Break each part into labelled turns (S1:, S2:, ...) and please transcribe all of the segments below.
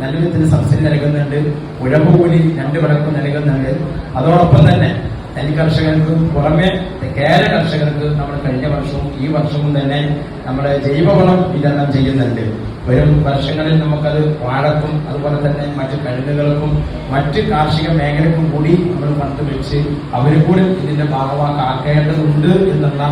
S1: നല്ല സബ്സിഡി നൽകുന്നുണ്ട് ഉഴവ് കൂലി രണ്ട് വിളക്കും നൽകുന്നുണ്ട് അതോടൊപ്പം തന്നെ നെൽ കർഷകർക്ക് പുറമെ കേര കർഷകർക്ക് നമ്മൾ കഴിഞ്ഞ വർഷവും ഈ വർഷവും തന്നെ നമ്മുടെ ജൈവവളം വിതരണം ചെയ്യുന്നുണ്ട്. വരും വർഷങ്ങളിൽ നമുക്കത് വാഴക്കും അതുപോലെ തന്നെ മറ്റു കഴുകുകൾക്കും മറ്റ് കാർഷിക മേഖലക്കും കൂടി നമ്മൾ പണ്ട് വെച്ച് അവരും കൂടി ഇതിന്റെ ഭാഗമാക്കേണ്ടതുണ്ട് എന്നുള്ള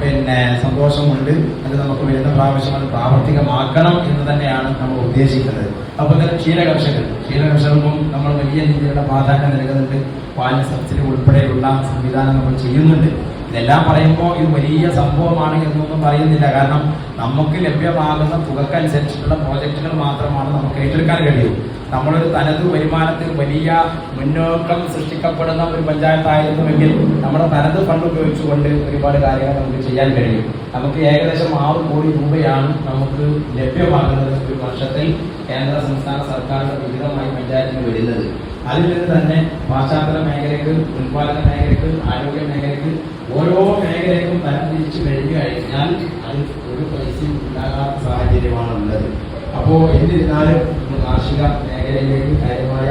S1: പിന്നെ സന്തോഷമുണ്ട്. അത് നമുക്ക് വരുന്ന പ്രാവശ്യം അത് പ്രാവർത്തികമാക്കണം എന്ന് തന്നെയാണ് നമ്മൾ ഉദ്ദേശിക്കുന്നത്. അപ്പോൾ തന്നെ ക്ഷീരകർഷകർ ക്ഷീരകർഷകർക്കും ക്ഷീര കർഷകർക്കും നമ്മൾ വലിയ രീതിയിലുള്ള പ്രാധാന്യം നൽകുന്നുണ്ട്. പാലിന് സബ്സിഡി ഉൾപ്പെടെയുള്ള സംവിധാനം നമ്മൾ ചെയ്യുന്നുണ്ട്. ഇതെല്ലാം പറയുമ്പോൾ ഇത് വലിയ സംഭവമാണ് എന്നൊന്നും പറയുന്നില്ല. കാരണം നമുക്ക് ലഭ്യമാകുന്ന തുകക്കനുസരിച്ചിട്ടുള്ള പ്രോജക്റ്റുകൾ മാത്രമാണ് നമുക്ക് ഏറ്റെടുക്കാൻ കഴിയൂ. നമ്മളൊരു തനത് വരുമാനത്തിൽ വലിയ മുന്നോക്കം സൃഷ്ടിക്കപ്പെടുന്ന ഒരു പഞ്ചായത്തായിരുന്നുവെങ്കിൽ നമ്മുടെ തനത് ഫണ്ട് ഉപയോഗിച്ചുകൊണ്ട് ഒരുപാട് കാര്യങ്ങൾ നമുക്ക് ചെയ്യാൻ കഴിയും. നമുക്ക് ഏകദേശം ആറ് കോടി രൂപയാണ് നമുക്ക് ലഭ്യമാകുന്നത് ഒരു വർഷത്തിൽ കേന്ദ്ര സംസ്ഥാന സർക്കാരിന്റെ വിഹിതമായി പഞ്ചായത്തിന് വരുന്നത്. അതിൽ നിന്ന് തന്നെ പാശ്ചാത്യ മേഖലയ്ക്ക് ഉത്പാദന മേഖലയ്ക്ക് ആരോഗ്യ മേഖലയ്ക്ക് ഓരോ മേഖലയ്ക്കും തരം തിരിച്ചു കഴിഞ്ഞു കഴിഞ്ഞാൽ അത് ഒരു പൈസയും ഉണ്ടാകാത്ത സാഹചര്യമാണ് ഉള്ളത് അപ്പോൾ എന്നിരുന്നാലും കാർഷിക മേഖലയിലേക്ക് കാര്യമായ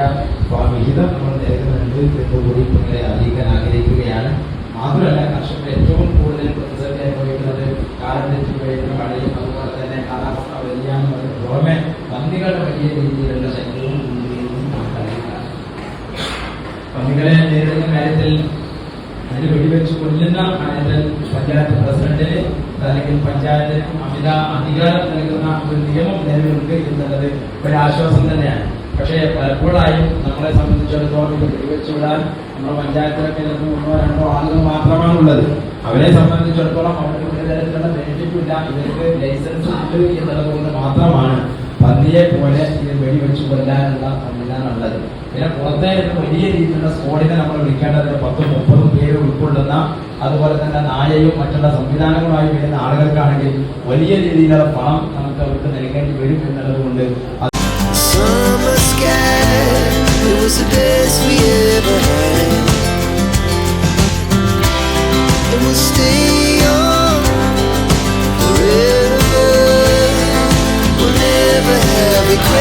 S1: വിഹിതം നമ്മൾ നൽകുന്നുണ്ട് എന്നുകൂടി നിങ്ങളെ അറിയിക്കാൻ ആഗ്രഹിക്കുകയാണ്. മാത്രമല്ല കർഷകർ ഏറ്റവും കൂടുതൽ പ്രതിസന്ധി അനുഭവിക്കുന്നത് കാലം തെറ്റി വരുന്ന മഴയും അതുപോലെ തന്നെ കാലാവസ്ഥ അതിന് പുറമെ പന്നികളുടെ വലിയ രീതിയിലുള്ള ശല്യവും ഉണ്ട് എന്ന് നമുക്കറിയാം പന്നികളെ നേരിടുന്ന കാര്യത്തിൽ അതിന് വെടിവെച്ച് കൊല്ലുന്ന കാര്യത്തിൽ പഞ്ചായത്ത് പ്രസിഡന്റിന് അല്ലെങ്കിൽ പഞ്ചായത്തിന് അമിത അധികാരം നൽകുന്ന ഒരു നിയമം നിലവിലുണ്ട് എന്നുള്ളത് ഒരു ആശ്വാസം തന്നെയാണ്. പക്ഷേ പലപ്പോഴായും നമ്മളെ സംബന്ധിച്ചിടത്തോളം ഇത് വെടിവെച്ച് വിടാൻ നമ്മുടെ പഞ്ചായത്തിലൊക്കെ ചിലപ്പോൾ ഒന്നോ രണ്ടോ ആളുകൾ മാത്രമാണ് ഉള്ളത് അവരെ സംബന്ധിച്ചിടത്തോളം അവർക്ക് ഒരു തരത്തിലുള്ള ബെനിഫിറ്റും ഇല്ല. ഇവർക്ക് ലൈസൻസ് ഉണ്ട് എന്നുള്ളത് കൊണ്ട് മാത്രമാണ് പന്നിയെ പോലെ ഇത് വെടിവെച്ച് കൊല്ലാനുള്ള കൊല്ലാനുള്ളത് പിന്നെ പുറത്തേക്ക് വലിയ രീതിയിലുള്ള സ്കോഡിനെ നമ്മൾ വിളിക്കേണ്ടത് പത്തും മുപ്പതും പേര് ഉൾക്കൊള്ളുന്ന അതുപോലെ തന്നെ നായയും മറ്റുള്ള സംവിധാനങ്ങളുമായി വരുന്ന ആളുകൾക്കാണെങ്കിൽ വലിയ രീതിയിലുള്ള പണം നമുക്ക് അവർക്ക് നൽകേണ്ടി വരും എന്നുള്ളത് കൊണ്ട് It was the regret